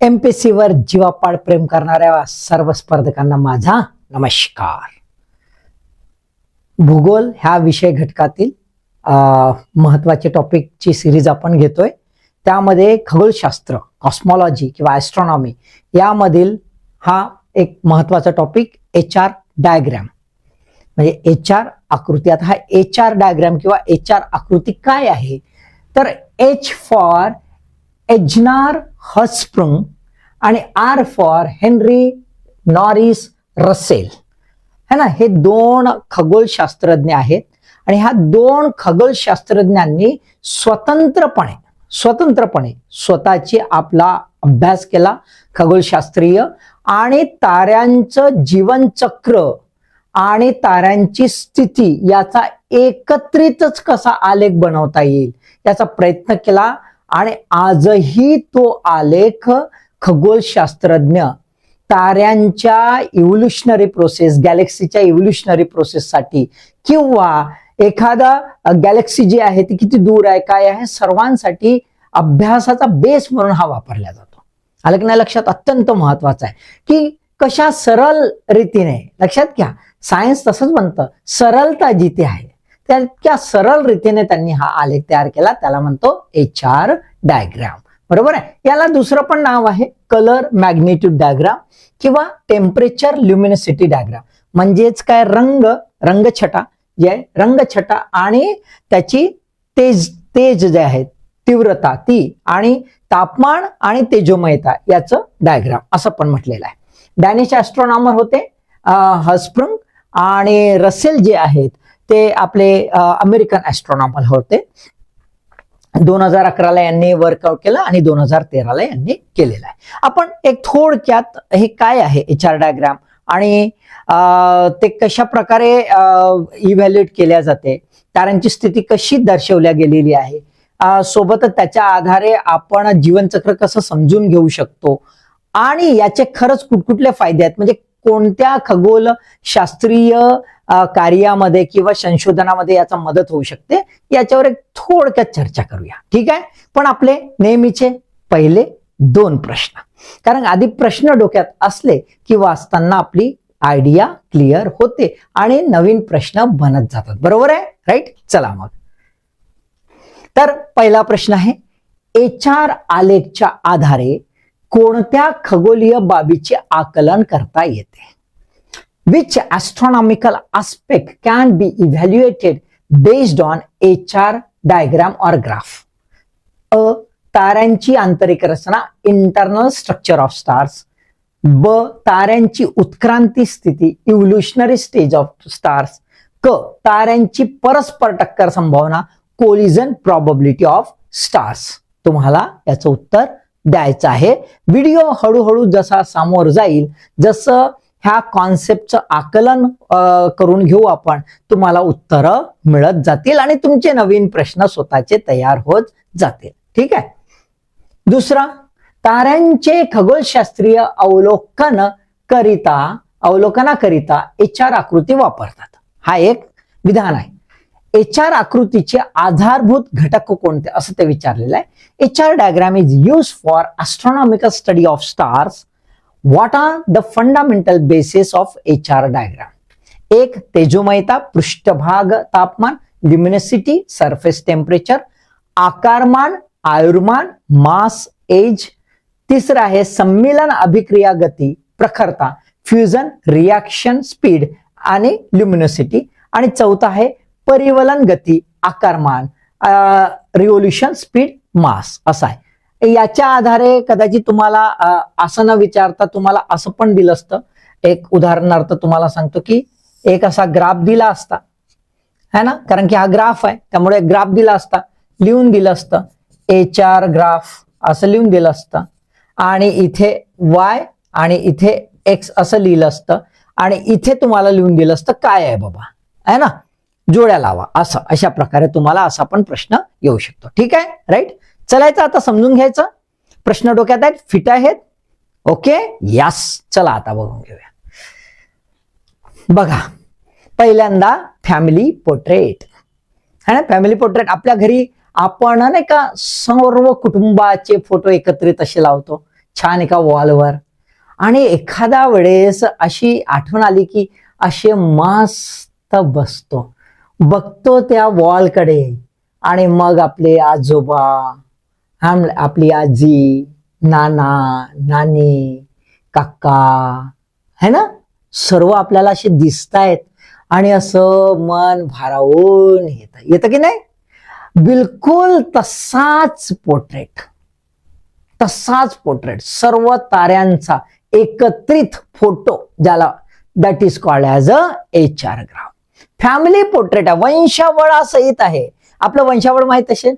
एमपीसीवर जीवापाड प्रेम करणाऱ्या सर्व स्पर्धकांना माझा नमस्कार. भूगोल ह्या विषय घटकातील महत्त्वाचे टॉपिकची सिरीज आपण घेतोय. त्यामध्ये खगोलशास्त्र कॉस्मॉलॉजी किंवा ॲस्ट्रॉनॉमी यामधील हा एक महत्त्वाचा टॉपिक एच आर डायग्रॅम म्हणजे एच आर आकृती आता हा एच आर डायग्रॅम किंवा एच आर आकृती काय आहे? तर एच फॉर एजनार हस्प्रुंग आणि R for Henry Norris Russell. है ना? हे दोन खगोलशास्त्रज्ञ आहेत आणि ह्या दोन खगोलशास्त्रज्ञांनी स्वतंत्रपणे स्वतंत्रपणे स्वतःची आपला अभ्यास केला खगोलशास्त्रीय आणि ताऱ्यांचं जीवनचक्र आणि ताऱ्यांची स्थिती याचा एकत्रितच कसा आलेख बनवता येईल याचा प्रयत्न केला आणि आजही तो आलेख खगोलशास्त्रज्ञ ताऱ्यांच्या इव्होल्युशनरी प्रोसेस गॅलेक्सीच्या इव्होल्युशनरी प्रोसेससाठी किंवा एखादा गॅलेक्सी जी आहे ती किती दूर आहे काय आहे सर्वांसाठी अभ्यासाचा बेस म्हणून हा वापरला जातो. आलं की नाही लक्षात? अत्यंत महत्वाचं आहे. की कशा सरळ रीतीने लक्षात घ्या सायन्स तसंच म्हणतं सरलता जिथे आहे त्या सरळ रीतीने त्यांनी हा आलेख तयार केला. त्याला म्हणतो एच आर डायग्राम बरोबर आहे? याला दुसरं पण नाव आहे कलर मॅग्नेट्यूड डायग्राम किंवा टेम्परेचर ल्युमिनिसिटी डायग्राम म्हणजेच काय? रंग रंगछटा. जे आहे रंगछटा आणि त्याची तेज तेज जे आहे तीव्रता ती आणि तापमान आणि तेजोमयता याचं डायग्राम असं पण म्हटलेलं आहे. डॅनिश ॲस्ट्रॉनॉमर होते हस्प्रंग आणि रसेल जे आहेत ते आपले अमेरिकन ॲस्ट्रॉनॉमर होते. दोन हजार अकराला यांनी वर्कआउट केलं आणि दोन हजार तेराला यांनी केलेलं आहे. आपण एक थोडक्यात हे काय आहे एच आर डायग्राम आणि ते कशा प्रकारे इव्हॅल्युएट केल्या जाते? ताऱ्यांची स्थिती कशी दर्शवल्या गेलेली आहे? सोबतच त्याच्या आधारे आपण जीवनचक्र कसं समजून घेऊ शकतो? आणि याचे खरंच कुठकुठले फायदे आहेत? म्हणजे कोणत्या खगोल शास्त्रीय कार्यामध्ये किंवा संशोधनामध्ये याचा मदत होऊ शकते. याच्यावर एक थोडक्यात चर्चा करूया. ठीक आहे? पण आपले नेहमीचे पहिले दोन प्रश्न. कारण आधी प्रश्न डोक्यात असले की वाचताना आपली आयडिया क्लिअर होते आणि नवीन प्रश्न बनत जातात. बरोबर आहे? राईट चला मग. तर पहिला प्रश्न आहे एच आर आलेखच्या आधारे कोणत्या खगोलीय बाबीचे आकलन करता येते? Which astronomical aspect can be evaluated based on HR diagram or graph. अ ताऱ्यांची आंतरिक रचना इंटरनल स्ट्रक्चर ऑफ स्टार्स ब ताऱ्यांची उत्क्रांती स्थिती इव्होल्युशनरी स्टेज ऑफ स्टार्स क ताऱ्यांची परस्पर टक्कर संभावना कोलिजन प्रॉबबिलिटी ऑफ स्टार्स तुम्हाला याचं उत्तर द्यायचं आहे. व्हिडिओ हळूहळू जसा समोर जाईल जसं ह्या कॉन्सेप्टचं आकलन करून घेऊ आपण. तुम्हाला उत्तरं मिळत जातील आणि तुमचे नवीन प्रश्न स्वतःचे तयार होत जातील. ठीक आहे? दुसरा ताऱ्यांचे खगोलशास्त्रीय अवलोकन करिता अवलोकनाकरिता एच आर आकृती वापरतात. हा एक विधान आहे. एच आर आकृतीचे आधारभूत घटक कोणते? असं ते विचारलेलं आहे. H R diagram is use for astronomical study of stars what are the fundamental basis of H R diagram एक तेजोमयता पृष्ठभाग तापमान ल्युमिनिसिटी सरफेस टेम्परेचर आकारमान आयुर्मान मास एज तिसरं आहे संमिलन अभिक्रिया गती प्रखरता फ्युजन रिॲक्शन स्पीड आणि ल्युमिनोसिटी आणि चौथा आहे परिवलन गती आकारमान रिव्होल्युशन स्पीड मास असा आहे. याच्या आधारे कदाचित तुम्हाला असं न विचारता तुम्हाला असं पण दिलं असतं. एक उदाहरणार्थ तुम्हाला सांगतो की एक असा ग्राफ दिला असता. है ना? कारण की हा ग्राफ आहे. त्यामुळे ग्राफ दिला असता. लिहून दिलं असतं. एच आर ग्राफ असं लिहून दिलं असतं. आणि इथे वाय आणि इथे एक्स असं लिहिलं असतं. आणि इथे तुम्हाला लिहून दिलं असतं काय आहे बाबा? है ना? जोड्या लावा. असं. अशा प्रकारे तुम्हाला असा पण प्रश्न येऊ शकतो. ठीक आहे? राईट चलायचं आता समजून घ्यायचं. प्रश्न डोक्यात आहेत फिट आहेत. ओके? यस चला आता बघून घेऊया. बघा पहिल्यांदा फॅमिली पोर्ट्रेट है ना? फॅमिली पोर्ट्रेट आपल्या घरी आपण नाही का सर्व कुटुंबाचे फोटो एकत्रित असे लावतो. छान एका वॉलवर आणि एखाद्या वेळेस अशी आठवण आली की असे मस्त बसतो. बघतो त्या वॉलकडे आणि मग आपले आजोबा आम- आपली आजी नाना नानी काका है ना? सर्व आपल्याला असे दिसतायत आणि असं मन भारावून येतं. येतं की नाही? बिलकुल तसाच पोर्ट्रेट तसाच पोर्ट्रेट सर्व ताऱ्यांचा एकत्रित फोटो ज्याला that is called as a H R graph family portrait आहे. वंशावळ असं येत आहे. आपलं वंशावळ माहीत असेल?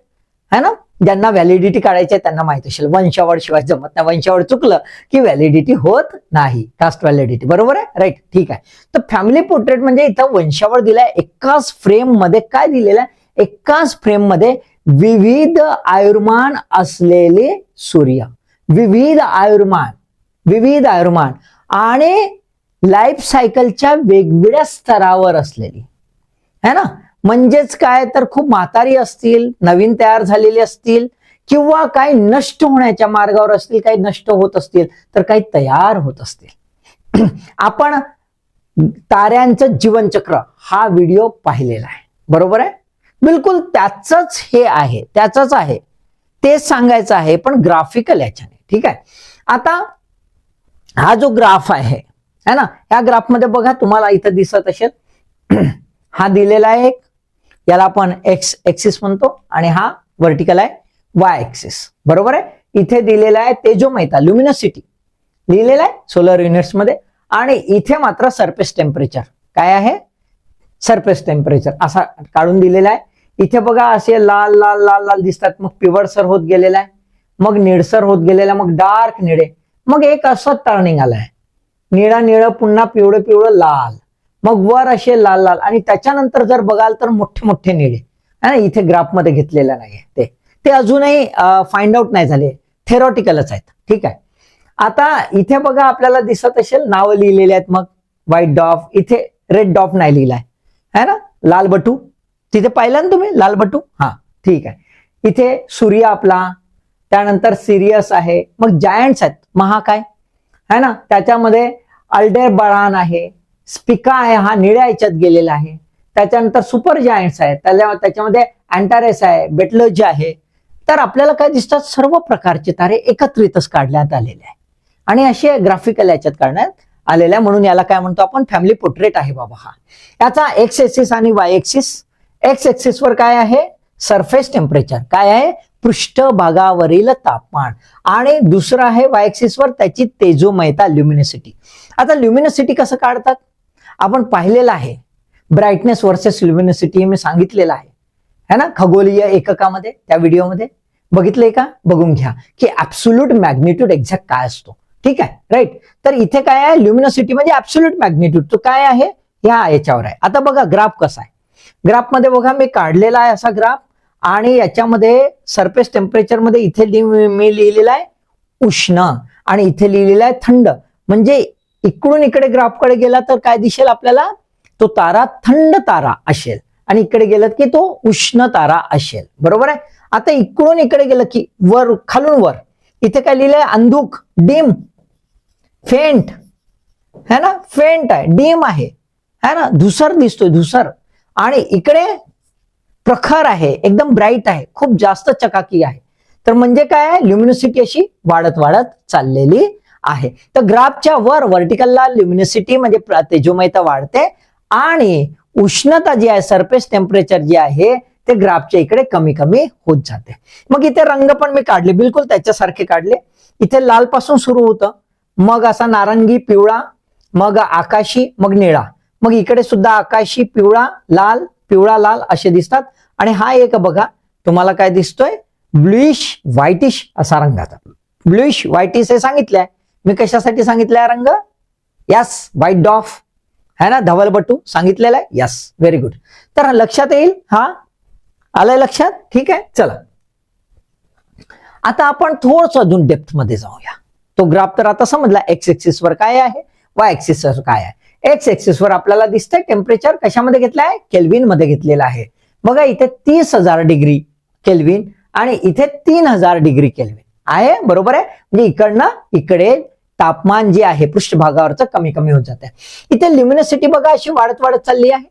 है ना? ज्यांना व्हॅलिडिटी काढायची आहे त्यांना माहीत असेल. वंशावळ शिवाय जमत नाही. वंशावळ चुकलं की व्हॅलिडिटी होत नाही. कास्ट व्हॅलिडिटी बरोबर आहे? राईट ठीक आहे. तर फॅमिली पोर्ट्रेट म्हणजे इथं वंशावळ दिलाय. एकाच फ्रेममध्ये काय दिलेलं आहे? एकाच फ्रेममध्ये विविध आयुर्मान असलेले सूर्य. विविध आयुर्मान. विविध आयुर्मान. आणि लाईफ सायकलच्या वेगवेगळ्या स्तरावर असलेली. है ना? म्हणजेच काय तर खूप म्हातारी असतील नवीन तयार झालेली असतील किंवा काही नष्ट होण्याच्या मार्गावर असतील काही नष्ट होत असतील तर काही तयार होत असतील. आपण ताऱ्यांचं जीवनचक्र हा व्हिडिओ पाहिलेला आहे. बरोबर आहे? बिलकुल त्याचंच हे आहे त्याचंच आहे. तेच सांगायचं आहे पण ग्राफिकल याच्याने. ठीक आहे? आता हा जो ग्राफ आहे है ना? या ग्राफमध्ये बघा तुम्हाला इथं दिसत असेल. हा दिलेला आहे एक याला आपण एक्स एक्सिस म्हणतो आणि हा व्हर्टिकल आहे वाय एक्सिस बरोबर आहे? इथे दिलेला आहे तेजोमयता ल्युमिनसिटी लिहिलेला आहे सोलर युनिट्समध्ये. आणि इथे मात्र सरफेस टेम्परेचर काय आहे? सरफेस टेम्परेचर असा काढून दिलेला आहे. इथे बघा असे लाल लाल लाल लाल दिसतात. मग पिवळसर होत गेलेला आहे. मग निळसर होत गेलेला मग डार्क निळे मग एक असं टर्निंग आलाय. निळं निळं पुन्हा पिवळं पिवळं लाल. मग वर असे लाल लाल. आणि त्याच्यानंतर जर बघाल तर मोठे मोठे निळे. इथे ग्राफमध्ये घेतलेलं नाहीये ते. ते अजूनही फाइंड आउट नाही झाले. थेरॉटिकलच आहेत. ठीक आहे. आता इथे बघा आपल्याला दिसत असेल नावं लिहिलेली आहेत मग. व्हाईट डॉफ इथे रेड डॉफ नाही लिहिलाय. है ना? लाल बटू. तिथे पाहिलं ना तुम्ही? लाल बटू? हा ठीक आहे. इथे सूर्य आपला. त्यानंतर सिरियस आहे. मग जायंट्स आहेत. महा काय? है ना? त्याच्यामध्ये अल्डेर बळान आहे. स्पिका आहे हा निळ्या याच्यात गेलेला आहे. त्याच्यानंतर सुपर जायंट्स आहेत. त्याच्या त्याच्यामध्ये अँटारेस आहे बेटलोजी आहे. तर आपल्याला काय दिसतात? सर्व प्रकारचे तारे एकत्रितच काढण्यात आलेले आहे आणि असे ग्राफिकल याच्यात काढण्यात आलेले आहे म्हणून याला काय म्हणतो आपण? फॅमिली पोर्ट्रेट आहे बाबा हा. याचा एक्स एक्सिस आणि वाय एक्सिस एक्स एक्सिस वर काय आहे? सरफेस टेम्परेचर काय आहे? पृष्ठभागावरील तापमान. आणि दुसरं आहे वाय एक्सिसवर त्याची तेजोमयता ल्युमिनिसिटी आता ल्युमिनिसिटी कसं काढतात? आपण पाहिलेलं आहे. ब्राईटनेस वर्सेस ल्युमिनिसिटी मी सांगितलेलं आहे. है ना? खगोलीय एककामध्ये त्या व्हिडिओमध्ये. बघितलंय का? बघून घ्या. की ऍब्सोल्यूट मॅग्नेट्यूड एक्झॅक्ट काय असतो. ठीक आहे? राईट तर इथे काय आहे? ल्युमिनोसिटी म्हणजे ऍब्सोल्यूट मॅग्नेट्यूड तो काय आहे? ह्या याच्यावर आहे. आता बघा ग्राफ कसा आहे. ग्राफमध्ये बघा मी काढलेला आहे असा ग्राफ आणि याच्यामध्ये सरफेस टेम्परेचरमध्ये इथे लि- मी लिहिलेला आहे उष्ण. आणि इथे लिहिलेला आहे थंड. म्हणजे इकडून इकडे ग्राफकडे गेला तर काय दिसेल आपल्याला? तो तारा थंड तारा असेल. आणि इकडे गेलं की तो उष्ण तारा असेल. बरोबर आहे? आता इकडून इकडे गेलं की वर खालून वर. इथे काय लिहिलंय? अंधुक डिम फेंट. है ना? फेंट आहे डिम आहे. है ना? धुसर दिसतोय धुसर. आणि इकडे प्रखर आहे एकदम ब्राईट आहे. खूप जास्त चकाकी आहे. तर म्हणजे काय आहे? ल्युमिनोसिटी अशी वाढत वाढत चाललेली आहे. तर ग्राफच्या वर व्हर्टिकलला ल्युमिनिसिटी म्हणजे तेजोमयता वाढते आणि उष्णता जी आहे सरफेस टेम्परेचर जे आहे ते ग्राफच्या इकडे कमी कमी होत जाते. मग इथे रंग पण मी काढले बिलकुल त्याच्यासारखे काढले. इथे लाल पासून सुरू होतं. मग असा नारंगी पिवळा मग आकाशी मग निळा. मग इकडे सुद्धा आकाशी पिवळा लाल पिवळा लाल असे दिसतात. आणि हा एक बघा तुम्हाला काय दिसतोय? ब्लुइश व्हाईटिश असा रंगाचा ब्लुइश व्हाईटिश हे सांगितलंय. मी कशासाठी सांगितलंय रंग? यस व्हाईट डॉफ है ना? धवलपट्टू सांगितलेला आहे. यस व्हेरी गुड तर लक्षात येईल? हा? आलंय लक्षात? ठीक आहे चला. आता आपण थोडस अजून डेप्थमध्ये जाऊया. तो ग्राफ तर आता समजला एक्स एक्सिस वर काय आहे? वाय एक्सिस वर काय आहे? एक्स एक्सिस वर आपल्याला दिसतंय टेम्परेचर कशामध्ये घेतलं आहे? केल्विनमध्ये घेतलेलं आहे. बघा इथे तीस हजार डिग्री केल्विन आणि इथे तीन हजार डिग्री केल्विन आहे? बरोबर आहे? म्हणजे इकडनं इकडे तापमान जे आहे पृष्ठभागावरचं कमी कमी होत जाते इथे ल्युमिनोसिटी बघा अशी वाढत वाढत चालली आहे.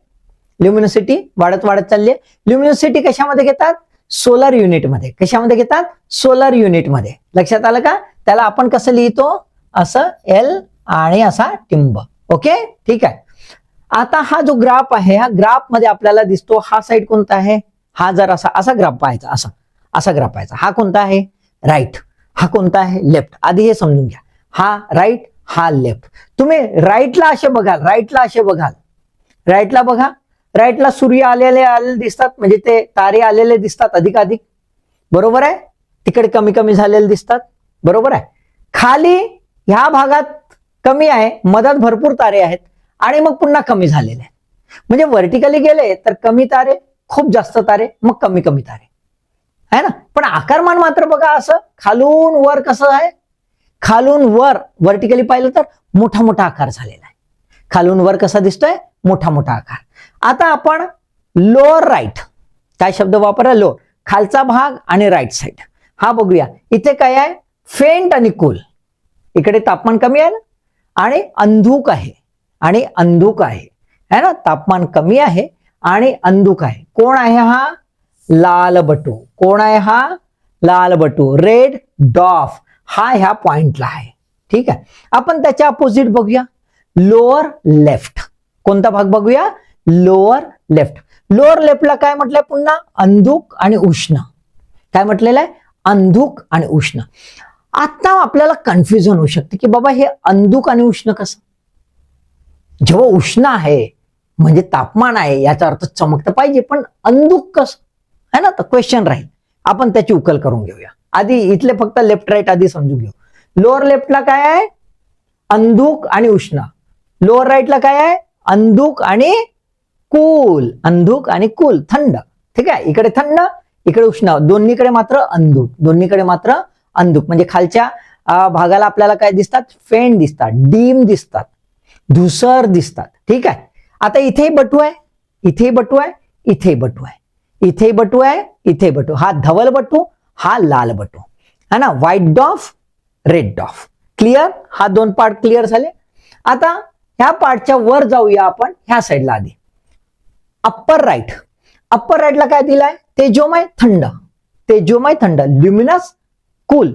ल्युमिनोसिटी वाढत वाढत चालली आहे. ल्युमिनोसिटी कशामध्ये घेतात? सोलर युनिटमध्ये कशामध्ये घेतात? सोलर युनिटमध्ये लक्षात आलं का? त्याला आपण कसं लिहितो? असं एल आणि असा टिंब. ओके? ठीक आहे. आता हा जो ग्राफ आहे हा ग्राफमध्ये आपल्याला दिसतो हा साईड कोणता आहे? हा जर असा असा ग्राफ पाहायचा असा. असा ग्राफ पाहायचा. हा कोणता आहे? राईट हा कोणता आहे? लेफ्ट आधी हे समजून घ्या. हा राईट हा लेफ्ट तुम्ही राईटला असे बघाल राईटला असे बघाल. राईटला बघा. राईटला सूर्य आलेले आलेले दिसतात म्हणजे ते तारे आलेले दिसतात अधिकाधिक. बरोबर आहे? तिकडे कमी कमी झालेले दिसतात. बरोबर आहे? खाली ह्या भागात कमी आहे मधात भरपूर तारे आहेत आणि मग पुन्हा कमी झालेले आहेत. म्हणजे व्हर्टिकली गेले तर कमी तारे खूप जास्त तारे मग कमी कमी तारे. है ना? पण आकारमान मात्र बघा असं खालून वर कसं आहे? खालून वर व्हर्टिकली पाहिलं तर मोठा मोठा आकार झालेला आहे. खालून वर कसा दिसतोय? मोठा मोठा आकार. आता आपण लोअर राईट काय शब्द वापरा लोअर खालचा भाग आणि राईट साईड हा बघूया. इथे काय आहे? फेंट आणि कूल इकडे तापमान कमी आहे ना? आणि अंधूक आहे. आणि अंधूक आहे. है ना? तापमान कमी आहे आणि अंधूक आहे. कोण आहे हा? लाल बटू. कोण आहे हा? लाल बटू. रेड डॉफ हा ह्या पॉइंटला आहे. ठीक आहे? आपण त्याच्या अपोजिट बघूया. लोअर लेफ्ट कोणता भाग बघूया? लोअर लेफ्ट लोअर लेफ्टला काय म्हटलंय पुन्हा? अंधुक आणि उष्ण. काय म्हटलेलं आहे? अंधुक आणि उष्ण. आता आपल्याला कन्फ्युजन होऊ शकते की बाबा हे अंधुक आणि उष्ण कसं? जेव्हा उष्ण आहे म्हणजे तापमान आहे याचा अर्थ चमकतं पाहिजे पण अंधुक कसं? है ना? तर क्वेश्चन राहील. आपण त्याची उकल करून घेऊया. आधी इथले फक्त लेफ्ट राईट आधी समजून घेऊ. लोअर लेफ्टला काय आहे? अंधुक आणि उष्ण. लोअर राईटला काय आहे? अंधुक आणि कूल अंधुक आणि कूल थंड. ठीक आहे? इकडे थंड इकडे उष्ण. दोन्हीकडे मात्र अंधुक. दोन्हीकडे मात्र अंधुक. म्हणजे खालच्या भागाला आपल्याला काय दिसतात? फेंड दिसतात. डीम दिसतात. धुसर दिसतात. ठीक आहे? आता इथेही बटू आहे. इथेही बटू आहे. इथे बटू आहे. इथे बटू आहे. इथे बटू. हा धवल बटू हा लाल बटू. है ना? White dwarf red dwarf clear हा दोन पार्ट क्लिअर झाले. आता ह्या पार्टच्या वर जाऊया आपण ह्या साईडला आधी. अप्पर राईट अप्पर राईटला काय दिलाय? तेजोमय थंड. तेजोमय थंड. ल्युमिनस कूल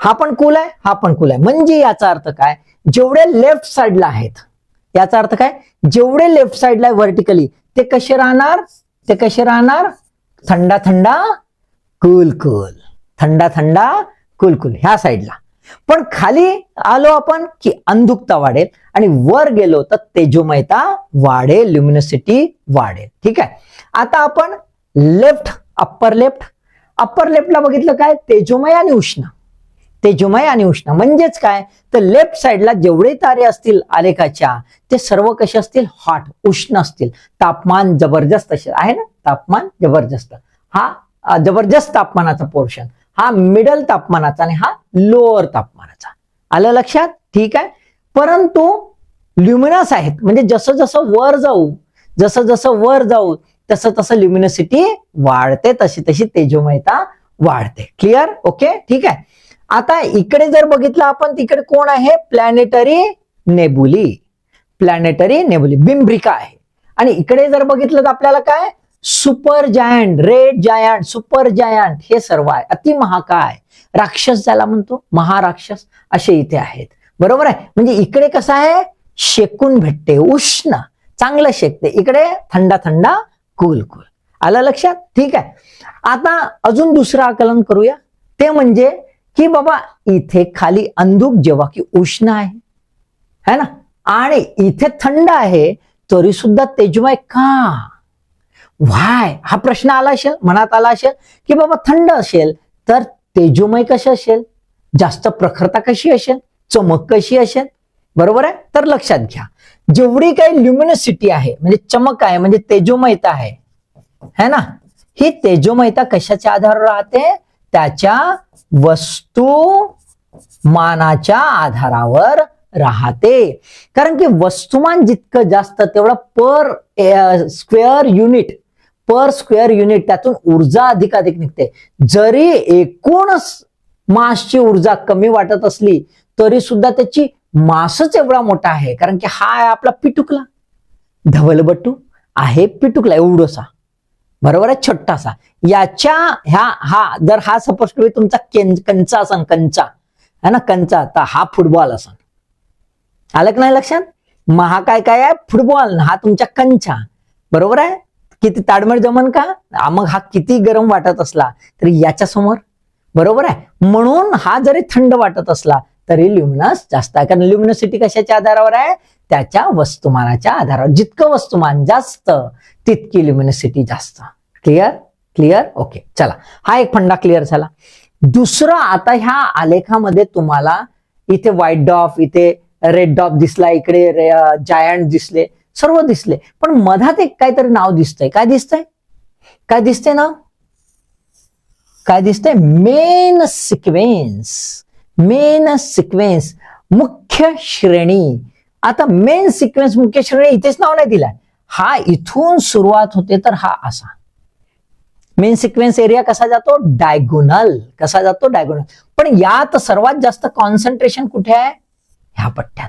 हा पण कूल आहे हा पण कूल आहे. म्हणजे याचा अर्थ काय? जेवढे लेफ्ट साईडला आहेत याचा अर्थ काय? जेवढे लेफ्ट साईडला आहे व्हर्टिकली ते कसे राहणार? ते कसे राहणार? थंडा थंडा कूल कूल थंडा थंडा कुलकुल ह्या साईडला. पण खाली आलो आपण की अंधुकता वाढेल आणि वर गेलो तर तेजोमयता वाढेल ल्युमिनोसिटी वाढेल. ठीक आहे? आता आपण लेफ्ट अप्पर लेफ्ट अप्पर लेफ्टला बघितलं काय? तेजोमय आणि उष्ण. तेजोमय आणि उष्ण. म्हणजेच काय? तर लेफ्ट साईडला जेवढे तारे असतील आलेखाच्या ते सर्व कसे असतील? हॉट उष्ण असतील. तापमान जबरदस्त असेल. आहे ना? तापमान जबरदस्त. हा जबरदस्त तापमानाचा पोर्शन हा मिडल तापमानाचा आणि हा लोअर तापमानाचा. आलं लक्षात? ठीक आहे? परंतु ल्युमिनस आहेत. म्हणजे जसं जसं वर जाऊ जसं जसं वर जाऊ तसं तसं ल्युमिनोसिटी वाढते. तशी तशी तेजोमयता वाढते. क्लिअर ओके ठीक आहे? आता इकडे जर बघितलं आपण तिकडे कोण आहे? प्लॅनेटरी नेबुली प्लॅनेटरी नेबुली बिंब्रिका आहे. आणि इकडे जर बघितलं तर आपल्याला काय? Super giant red giant super giant हे सर्व आहे. अतिमहाकाय राक्षस ज्याला म्हणतो महाराक्षस असे इथे आहेत. बरोबर आहे? म्हणजे इकडे कसं आहे? शेकून भेटते उष्ण. चांगलं शेकते. इकडे थंडा थंडा कुल कुल आलं लक्षात? ठीक आहे. आता अजून दुसरं आकलन करूया. ते म्हणजे की बाबा इथे खाली अंधुक जेव्हा की उष्ण आहे. है ना? आणि इथे थंड आहे तरी सुद्धा तेजमय का? व्हाय? हा प्रश्न आला असेल मनात आला असेल की बाबा थंड असेल तर तेजोमय कशी असेल? जास्त प्रखरता कशी असेल? चमक कशी असेल? बरोबर आहे? तर लक्षात घ्या. जेवढी काही ल्युमिनसिटी आहे म्हणजे चमक आहे म्हणजे तेजोमयता आहे है ना? ही तेजोमयता कशाच्या आधारावर राहते? त्याच्या वस्तू मानाच्या आधारावर राहते. कारण की वस्तुमान जितकं जास्त तेवढं per square unit per square unit त्यातून ऊर्जा अधिकाधिक निघते. जरी एकूण मासची ऊर्जा कमी वाटत असली तरी सुद्धा त्याची मासच एवढा मोठा आहे कारण की हा आहे आपला पिटुकला धवलबट्टू आहे पिटुकला एवढसा. बरोबर आहे? छोटासा. याच्या ह्या हा जर हा सपोज टू तुमचा कंचा असन कंचा. है ना? कंचा. तर हा फुटबॉल असन. आलं की नाही लक्षात? महा काय काय आहे? फुटबॉल हा तुमच्या कंचा. बरोबर आहे? किती ताडमळ जमन का? मग हा किती गरम वाटत असला तरी याच्या समोर. बरोबर आहे? म्हणून हा जरी थंड वाटत असला तरी ल्युमिनस जास्त आहे. कारण ल्युमिनोसिटी कशाच्या आधारावर आहे? त्याच्या वस्तुमानाच्या आधारावर. जितकं वस्तुमान जास्त तितकी ल्युमिनोसिटी जास्त. क्लिअर क्लिअर ओके चला. हा एक फंडा क्लिअर झाला. दुसरं आता ह्या आलेखामध्ये तुम्हाला इथे व्हाईट डॉफ इथे रेड डॉफ दिसला इकडे जायंट दिसले. सर्व दिसले. पण मधात एक काहीतरी नाव दिसतंय. काय दिसतंय? काय दिसतंय नाव? काय दिसतंय? Main sequence. Main sequence. मुख्य श्रेणी. आता मेन सिक्वेन्स मुख्य श्रेणी इथेच नाव नाही दिलाय. हा इथून सुरुवात होते तर हा असा. मेन सिक्वेन्स एरिया कसा जातो? डायगोनल. कसा जातो? डायगोनल. पण यात सर्वात जास्त कॉन्सन्ट्रेशन कुठे आहे? ह्या पट्ट्यात.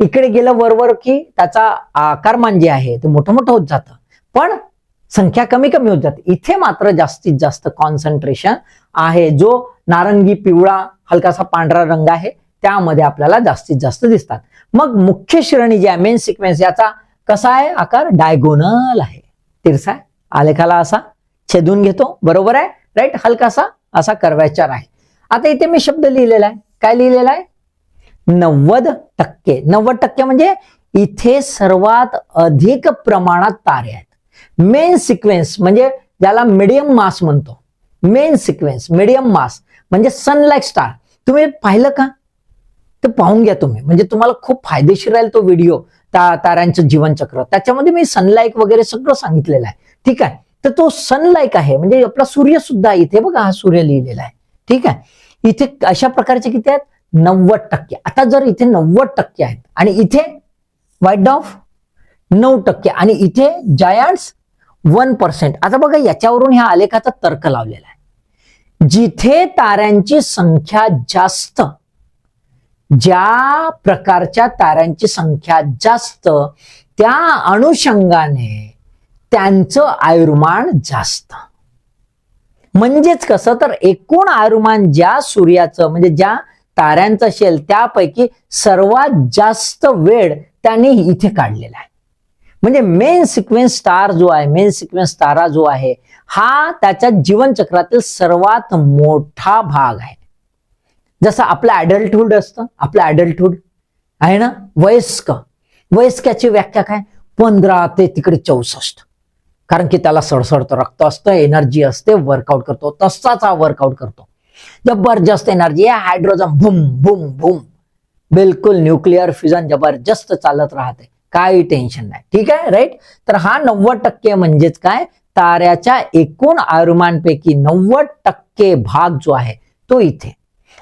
इकडे गेलं वरवर की त्याचा आकारमान जे म्हणजे आहे ते मोठं मोठं होत जातं. पण संख्या कमी कमी होत जाते. इथे मात्र जास्तीत जास्त कॉन्सन्ट्रेशन आहे. जो नारंगी पिवळा हलकासा पांढरा रंग आहे त्यामध्ये आपल्याला जास्तीत जास्त दिसतात. मग मुख्य श्रेणी जी आहे मेन सिक्वेन्स याचा कसा आहे? आकार डायगोनल आहे. तिरसा आलेखाला असा छेदून घेतो. बरोबर आहे? राईट हलकासा असा कर्व्याचार आहे. आता इथे मी शब्द लिहिलेला आहे. काय लिहिलेला आहे? नव्वद टक्के. नव्वद टक्के म्हणजे इथे सर्वात अधिक प्रमाणात तारे आहेत. मेन सिक्वेन्स म्हणजे ज्याला मिडियम मास म्हणतो. मेन सिक्वेन्स मिडियम मास म्हणजे सनलाईट स्टार तुम्ही पाहिलं का? ते पाहून घ्या तुम्ही. म्हणजे तुम्हाला खूप फायदेशीर राहील तो व्हिडिओ ता ताऱ्यांचं जीवनचक्र. त्याच्यामध्ये मी सनलाईक वगैरे सगळं सांगितलेलं आहे. ठीक आहे? तर तो सनलाईक आहे. म्हणजे आपला सूर्य सुद्धा इथे बघा हा सूर्य लिहिलेला आहे. ठीक आहे? इथे अशा प्रकारचे किती आहेत? नव्वद टक्के. आता जर इथे नव्वद टक्के आहेत आणि इथे व्हाईट ऑफ नऊ टक्के. आणि इथे जायंट्स वन पर्सेंट. आता बघा याच्यावरून ह्या आलेखाचा तर्क लावलेला आहे. जिथे ताऱ्यांची संख्या जास्त ज्या प्रकारच्या ताऱ्यांची संख्या जास्त त्या अनुषंगाने त्यांचं आयुर्मान जास्त. म्हणजेच कसं? तर एकूण आयुर्मान ज्या सूर्याचं म्हणजे ज्या ताऱ्यांचं शेल त्यापैकी सर्वात जास्त वेळ त्यांनी इथे काढलेला आहे. म्हणजे मेन सिक्वेन्स स्टार जो आहे मेन सिक्वेन्स तारा जो आहे हा त्याच्या जीवनचक्रातील सर्वात मोठा भाग आहे. जसं आपलं ऍडल्टहुड असतं आपलं ऍडल्टहुड आहे ना? वयस्क. वयस्काची व्याख्या काय? पंधरा ते तिकडे चौसष्ट. कारण की त्याला सडसडतं रक्त असतं एनर्जी असते वर्कआउट करतो तसाच हा वर्कआउट करतो. जबरदस्त एनर्जी आहे. हायड्रोजन भूम भूम भूम बिलकुल न्यूक्लिअर फ्युजन जबरदस्त चालत राहते. काही टेन्शन नाही. ठीक आहे? राईट तर हा नव्वद टक्के म्हणजेच काय? ताऱ्याच्या एकूण आयुर्मानपैकी नव्वद टक्के भाग जो आहे तो इथे.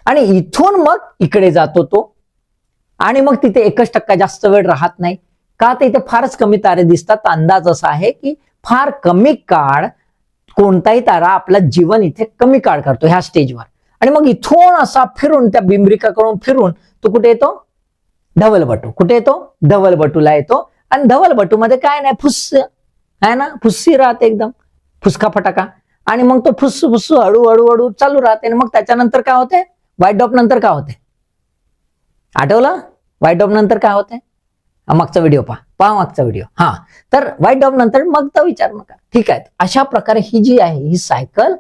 आणि इथून मग इकडे जातो तो. आणि मग तिथे एकच टक्का जास्त वेळ राहत नाही. का? तर इथे फारच कमी तारे दिसतात. अंदाज असा आहे की फार कमी काळ कोणताही तारा आपला जीवन इथे कमी काळ करतो ह्या स्टेजवर आणि मग इथून असा फिरून त्या बिंबरिकाकडून फिरून तो कुठे येतो? धवलबटू. कुठे येतो? धवलबटूला येतो. आणि धवलबटू मध्ये काय नाही फुस्स. आहे ना? फुस्सी राहते एकदम. फुसका फटाका. आणि मग तो फुस्सू फुस्सू हळू हळू हळू चालू राहते. आणि मग त्याच्यानंतर काय होते? व्हाईट डॉप नंतर काय होते? आठवलं? व्हाईट डॉप नंतर काय होते? मागचा व्हिडिओ पहा. पहा मागचा व्हिडिओ. हा. तर व्हाईट डॉप नंतर मग तर विचार नका. ठीक आहे. अशा प्रकारे ही जी आहे ही सायकल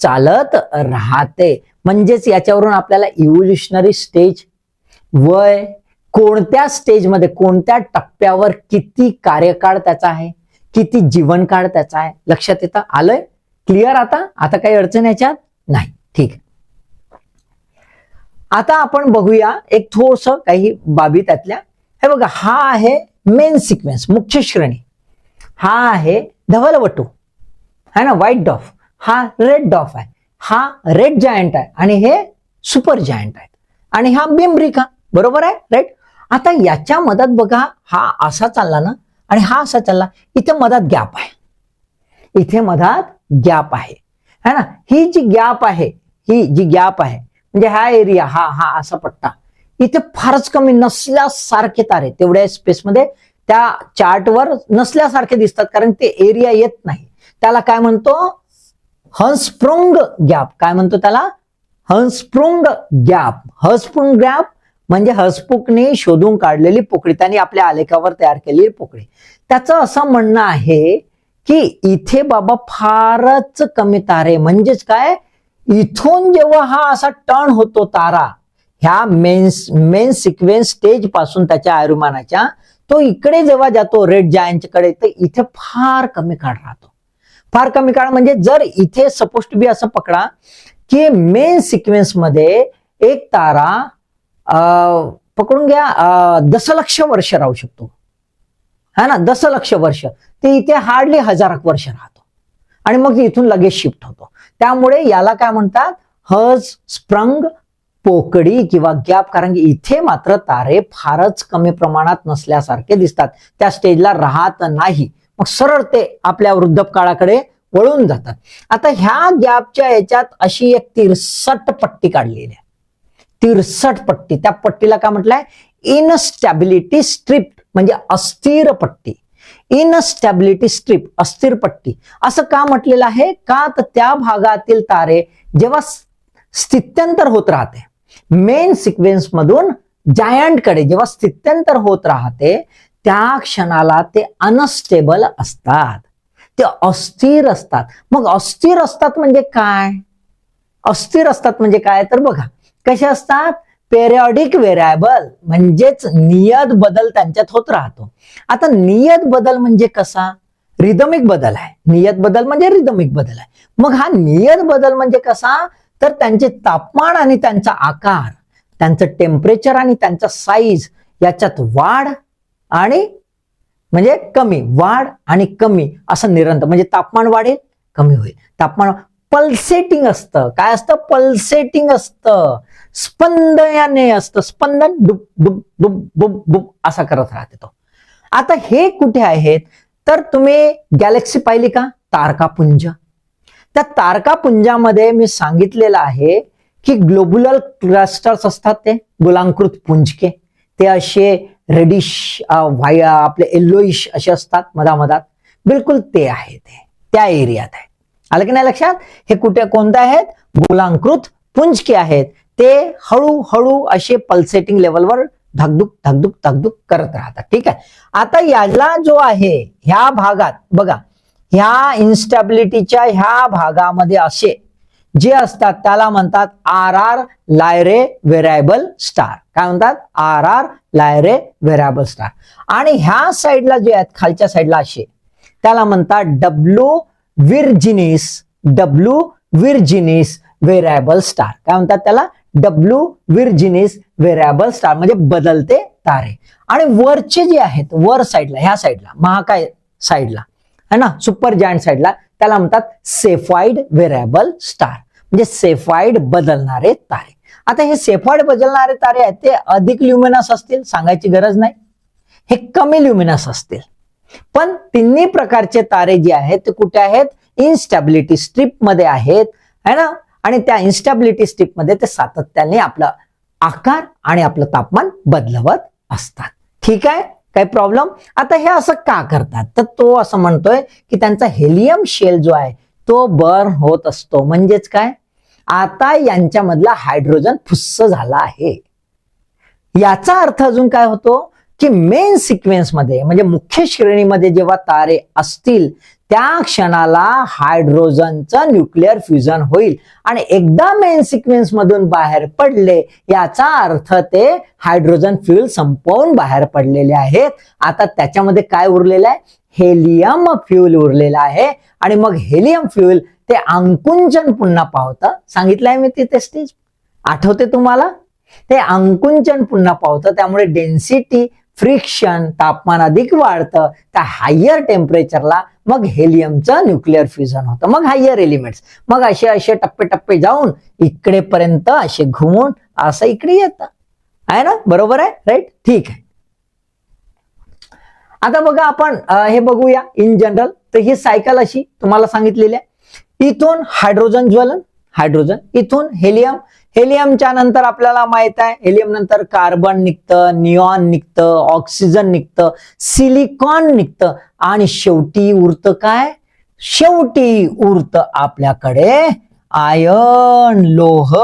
चालत राहते. म्हणजेच याच्यावरून आपल्याला इव्होल्युशनरी स्टेज वय कोणत्या स्टेजमध्ये कोणत्या टप्प्यावर किती कार्यकाळ त्याचा आहे किती जीवनकाळ त्याचा आहे लक्षात येतं? आलंय? क्लिअर आता? आता काही अडचण याच्यात नाही. ठीक. आहे आता आपण बघूया एक थोडस काही बाबी त्यातल्या. हे बघा हा आहे मेन सिक्वेन्स मुख्य श्रेणी. हा आहे धवलवटू. है ना? व्हाईट डॉफ हा रेड डॉफ आहे. हा रेड जायंट आहे आणि हे सुपर जायंट आहे आणि हा बिंब्रिका बरोबर आहे? राईट आता याच्या मधात बघा हा असा चालला ना आणि हा असा चालला इथे मधात गॅप आहे. इथे मधात गॅप आहे. है ना? ही जी गॅप आहे ही जी गॅप आहे म्हणजे हा एरिया हा हा असा पट्टा इथे फारच कमी नसल्यासारखे तारे तेवढ्या स्पेसमध्ये त्या चार्टवर नसल्यासारखे दिसतात कारण ते एरिया येत नाही. त्याला काय म्हणतो? Hertzsprung gap. काय म्हणतो त्याला? हन्स्प्रोंग गॅप. हंस्प्रुंग गॅप म्हणजे हसपुकने शोधून काढलेली पोकळी. त्यांनी आपल्या आलेखावर तयार केलेली पोकळी. त्याचं असं म्हणणं आहे की इथे बाबा फारच कमी तारे. म्हणजेच काय? इथून जेव्हा हा असा टर्न होतो तारा ह्या मेन मेन सिक्वेन्स स्टेजपासून त्याच्या आयुर्मानाच्या तो इकडे जेव्हा जातो रेड जायंटकडे तर इथे फार कमी काळ राहतो. फार कमी काळ. म्हणजे जर इथे सपोज टू बी असं पकडा की मेन सिक्वेन्समध्ये एक तारा अं, पकडून घ्या दशलक्ष वर्ष राहू शकतो. हा ना दशलक्ष वर्ष. ते इथे हार्डली हजार वर्ष राहतो. आणि मग इथून लगेच शिफ्ट होतो. त्यामुळे याला काय म्हणतात? हज स्प्रंग पोकडी किंवा गॅप. कारण की इथे मात्र तारे फारच कमी प्रमाणात नसल्यासारखे दिसतात. त्या स्टेजला राहत नाही. मग सरळ ते आपल्या वृद्धपकाळाकडे वळून जातात. आता ह्या गॅपच्या याच्यात अशी एक तिरसट पट्टी काढलेली आहे. तिरसट पट्टी. त्या पट्टीला काय म्हटलंय? इनस्टॅबिलिटी स्ट्रिप म्हणजे अस्थिर पट्टी. इनस्टॅबिलिटी स्ट्रिप अस्थिर पट्टी. असं का म्हटलेलं आहे? का तर त्या भागातील तारे जेव्हा स्थित्यंतर होत राहते मेन सिक्वेन्स मधून जायंटकडे जेव्हा स्थित्यंतर होत राहते त्या क्षणाला ते अनस्टेबल असतात. ते अस्थिर असतात. मग अस्थिर असतात म्हणजे काय? अस्थिर असतात म्हणजे काय? तर बघा कसे असतात? पेरियॉडिक व्हेरिएबल म्हणजेच नियत बदल त्यांच्यात होत राहतो. आता नियत बदल म्हणजे कसा? रिदमिक बदल आहे. नियत बदल म्हणजे रिदमिक बदल आहे. मग हा नियत बदल म्हणजे कसा? तर त्यांचे तापमान आणि त्यांचा आकार त्यांचं टेम्परेचर आणि त्यांचा साईज याच्यात वाढ आणि म्हणजे कमी वाढ आणि कमी असं निरंतर म्हणजे तापमान वाढेल कमी होईल. तापमान पल्सेटिंग असतं. काय असतं? पल्सेटिंग असतं. स्पंदयाने असतं. स्पंदन डुब डुब डुब बुब बुब असा करत राहते तो. आता हे कुठे आहेत? तर तुम्ही गॅलेक्सी पाहिली का? तारकापुंज. त्या तारकापुंजामध्ये मी सांगितलेलं आहे की ग्लोबुलर क्लस्टर्स असतात ते गोलांकृत पुंजके. ते असे रेडिश व्हाया uh, आपले येल्लोइश असे असतात मधामधात. बिलकुल ते आहे ते. त्या एरियात आहे. आलं की नाही लक्षात? हे कुठे कोणते आहेत? गोलांकृत पुंजके आहेत. ते हळूहळू असे पल्सेटिंग लेवलवर धगधुक धगधुक धकधुक करत राहतात. ठीक आहे? आता याला जो आहे ह्या भागात बघा ह्या इन्स्टॅबिलिटीच्या ह्या भागामध्ये असे जे असतात त्याला म्हणतात R R Lyrae variable star. काय म्हणतात? R R Lyrae variable star. आणि ह्या साईडला जे आहेत खालच्या साईडला असे त्याला म्हणतात W Virginis W Virginis variable star. काय म्हणतात त्याला? डब्ल्यू विर्जिनिस व्हेरायबल स्टार म्हणजे बदलते तारे. आणि वरचे जे आहेत वर साईडला ह्या साईडला महाकाय साईडला है ना? सुपर जॉईंट साईडला त्याला म्हणतात सेफाईड व्हेरायबल स्टार. म्हणजे सेफाईड बदलणारे तारे. आता हे सेफाईड बदलणारे तारे आहेत ते अधिक ल्युमिनस असतील सांगायची गरज नाही. हे कमी ल्युमिनस असतील. पण तिन्ही प्रकारचे तारे जे आहेत ते कुठे आहेत? इन्स्टॅबिलिटी स्ट्रीपमध्ये आहेत है ना? आणि त्या इन्स्टॅबिलिटी स्ट्रीपमध्ये ते सातत्याने आपला आकार आणि आपलं तापमान बदलवत असतात. ठीक आहे? काही प्रॉब्लेम आता हे असं का करतात? तर तो असं म्हणतोय की त्यांचा हेलियम शेल जो आहे तो बर्न होत असतो. म्हणजेच काय? आता यांच्यामधला हायड्रोजन फुस्स झाला आहे. याचा अर्थ अजून काय होतो? की मेन सिक्वेन्समध्ये म्हणजे मुख्य श्रेणीमध्ये जेव्हा तारे असतील त्या क्षणाला हायड्रोजनचं न्यूक्लिअर फ्युजन होईल. आणि एकदा मेन सिक्वेन्स मधून बाहेर पडले याचा अर्थ ते हायड्रोजन फ्युल संपवून बाहेर पडलेले आहेत. आता त्याच्यामध्ये काय उरलेलं आहे? हेलियम फ्युल उरलेलं आहे. आणि मग हेलियम फ्युल ते अंकुंचन पुन्हा पावतं. सांगितलंय मी तिथे स्टेज आठवते तुम्हाला? ते अंकुंचन पुन्हा पावतं. त्यामुळे डेन्सिटी फ्रिक्शन तापमान अधिक वाढतं त्या हायर टेम्परेचरला मग हेलियमचं न्यूक्लिअर फ्युजन होतं. मग हायर एलिमेंट्स मग असे असे टप्पे टप्पे जाऊन इकडेपर्यंत असे घुमून असं इकडे येतं. आहे ना? बरोबर आहे? राईट ठीक आहे. आता बघा आपण हे बघूया इन जनरल तर ही सायकल अशी तुम्हाला सांगितलेली आहे. इथून हायड्रोजन ज्वलन हायड्रोजन. इथून हेलियम हेलियमच्या नंतर आपल्याला माहीत आहे हेलियम नंतर कार्बन निघतं निऑन निघतं ऑक्सिजन निघतं सिलिकॉन निघतं. आणि शेवटी उरतं काय? शेवटी उरतं आपल्याकडे आयन लोह.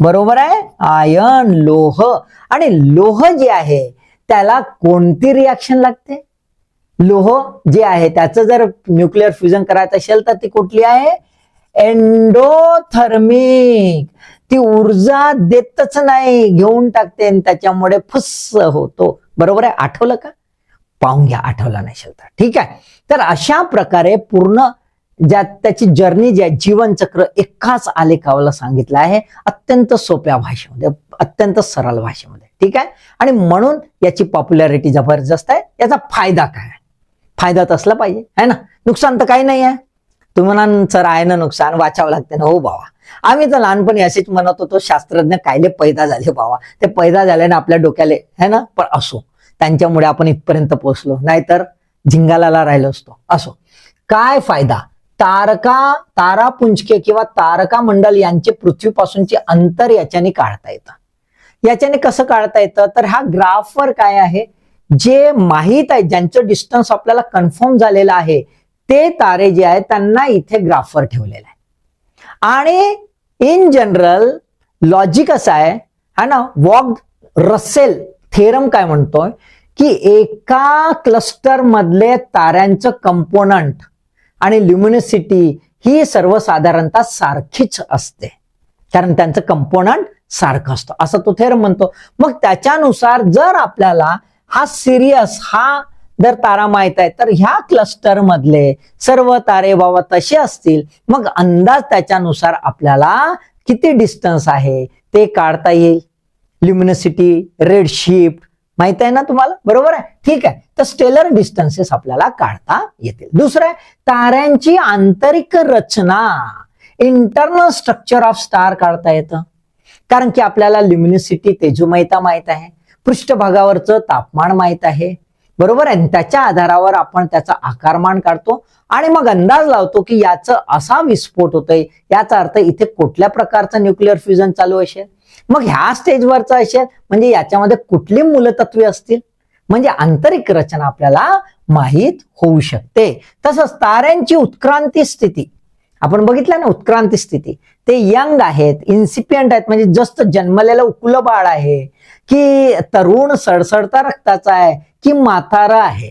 बरोबर आहे? आयन लोह. आणि लोह जे आहे त्याला कोणती रिॲक्शन लागते? लोह जे आहे त्याचं जर न्यूक्लिअर फ्युजन करायचं असेल तर ती कुठली आहे? एंडोथर्मिक ती ऊर्जा देतच नाही. घेऊन टाकते आणि त्याच्यामुळे फुस्स होतो. बरोबर आहे? आठवलं का? पाहून घ्या. आठवला नाही शकता. ठीक आहे? तर अशा प्रकारे पूर्ण ज्या त्याची जर्नी जी आहे जीवनचक्र एकाच आलेखावाला सांगितलं आहे. अत्यंत सोप्या भाषेमध्ये अत्यंत सरळ भाषेमध्ये. ठीक आहे? आणि म्हणून याची पॉप्युलॅरिटी जबरदस्त आहे. याचा फायदा काय आहे? फायदा तसला असला पाहिजे. है ना? नुकसान तर काही नाही आहे. तुम्हाला सर आहे ना नुकसान वाचावं लागते ना. हो बाबा आम्ही तर लहानपणी असेच म्हणत होतो शास्त्रज्ञ कायले पैदा झाले बाबा ते पैदा झाले ना आपल्या डोक्याले है ना? पण असो. त्यांच्यामुळे आपण इथपर्यंत पोहोचलो. नाहीतर झिंगालाला राहिलो असतो. असो. काय फायदा? तारका तारापुंजके किंवा तारका मंडल यांचे पृथ्वीपासूनचे अंतर याच्याने काढता येतं. याच्याने कसं काढता येतं? तर हा ग्राफवर काय आहे? जे माहीत आहे ज्यांचं डिस्टन्स आपल्याला कन्फर्म झालेलं आहे ते तारे जे आहेत त्यांना इथे ग्राफवर ठेवलेलं आहे. आणि इन जनरल लॉजिक असं आहे हा ना वॉग रसेल थेरम काय म्हणतोय? की एका क्लस्टर मधले ताऱ्यांचं कंपोनंट आणि ल्युमिनिसिटी ही सर्वसाधारणतः सारखीच असते. कारण त्यांचं कंपोनंट सारखं असतं. असं तो थेरम म्हणतो. मग त्याच्यानुसार जर आपल्याला हा सिरियस हा जर तारा माहीत आहे तर ह्या क्लस्टर मधले सर्व तारे बाबा तसे असतील. मग अंदाज त्याच्यानुसार आपल्याला किती डिस्टन्स आहे ते काढता येईल. ल्युमिनिसिटी रेड शिफ्ट माहीत आहे ना तुम्हाला? बरोबर आहे? ठीक आहे. तर स्टेलर डिस्टन्सेस आपल्याला काढता येतील. दुसरं आहे ताऱ्यांची आंतरिक रचना. इंटरनल स्ट्रक्चर ऑफ स्टार काढता येतं. कारण की आपल्याला ल्युमिनिसिटी तेजोमयता माहीत आहे. पृष्ठभागावरचं तापमान माहीत आहे. बरोबर आहे. त्याच्या आधारावर आपण त्याचा आकारमान काढतो आणि मग अंदाज लावतो की याचं असा विस्फोट होतोय. याचा अर्थ इथे कुठल्या प्रकारचं न्यूक्लिअर फ्युजन चालू असेल? मग ह्या स्टेजवरच असेल? म्हणजे याच्यामध्ये कुठली मूलतत्वे असतील? म्हणजे आंतरिक रचना आपल्याला माहीत होऊ शकते. तसंच ताऱ्यांची उत्क्रांती स्थिती. आपण बघितलं ना उत्क्रांती स्थिती. ते यंग आहेत इन्सिपियंट आहेत म्हणजे जस्त जन्मलेलं उकुल बाळ आहे की तरुण सडसडता रक्ताचा आहे की म्हातारा आहे.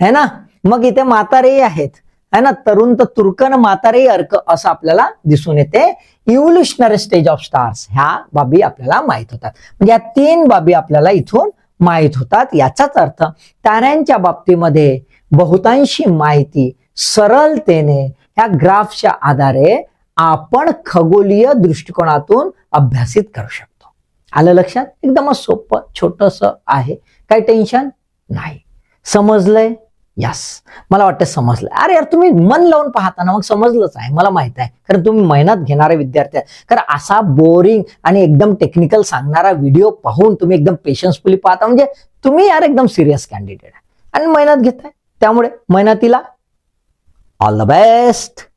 है ना? मग इथे म्हातारेही आहेत. है ना? तरुण तर तुर्कन म्हातारेही अर्क असं आपल्याला दिसून येते. इव्होल्युशनरी स्टेज ऑफ स्टार्स ह्या बाबी आपल्याला माहीत होतात. म्हणजे या तीन बाबी आपल्याला इथून माहीत होतात याचाच अर्थ ताऱ्यांच्या बाबतीमध्ये बहुतांशी माहिती सरळतेने ह्या ग्राफच्या आधारे आपण खगोलीय दृष्टिकोनातून अभ्यासित करू शकतो. आलं लक्षात? एकदमच सोपं छोटस आहे. काही टेन्शन नाही. समजलंय? यस मला वाटतं समजलं अरे यार तुम्ही मन लावून पाहता ना मग समजलंच आहे. मला माहीत आहे. कारण तुम्ही मेहनत घेणारे विद्यार्थी आहे कारण असा बोरिंग आणि एकदम टेक्निकल सांगणारा व्हिडिओ पाहून तुम्ही एकदम पेशन्सफुली पाहता. म्हणजे तुम्ही यार एकदम सिरियस कॅन्डिडेट आहे. आणि मेहनत घेताय. त्यामुळे मेहनतीला All the best.